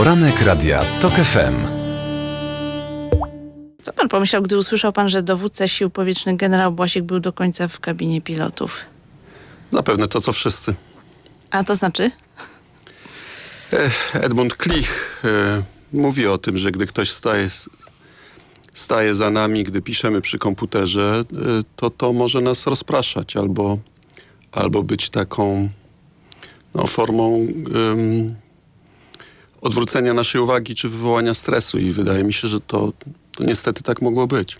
Poranek Radia TOK FM. Co pan pomyślał, gdy usłyszał pan, że dowódca sił powietrznych generał Błasiek był do końca w kabinie pilotów? Zapewne to, co wszyscy. A to znaczy? Ech, Edmund Klich e, mówi o tym, że gdy ktoś staje, staje za nami, gdy piszemy przy komputerze, e, to to może nas rozpraszać albo, albo być taką no, formą odwrócenia naszej uwagi czy wywołania stresu. I wydaje mi się, że to, to niestety tak mogło być.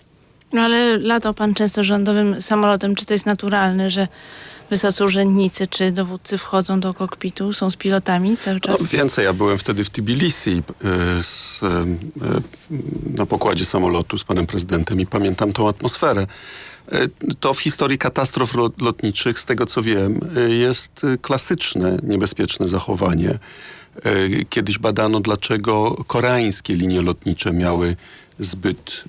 No ale latał pan często rządowym samolotem. Czy to jest naturalne, że wysocy urzędnicy czy dowódcy wchodzą do kokpitu, są z pilotami cały No, czas? więcej, ja byłem wtedy w Tbilisi e, z, e, na pokładzie samolotu z panem prezydentem i pamiętam tą atmosferę. E, To w historii katastrof lo- lotniczych, z tego co wiem, e, jest e, klasyczne, niebezpieczne zachowanie. Kiedyś badano, dlaczego koreańskie linie lotnicze miały zbyt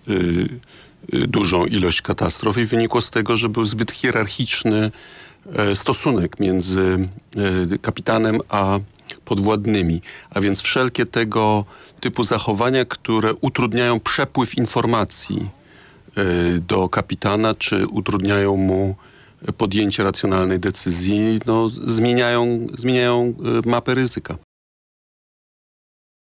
dużą ilość katastrof i wynikło z tego, że był zbyt hierarchiczny e, stosunek między e, kapitanem a podwładnymi. A więc wszelkie tego typu zachowania, które utrudniają przepływ informacji e, do kapitana, czy utrudniają mu podjęcie racjonalnej decyzji, no, zmieniają, zmieniają mapę ryzyka.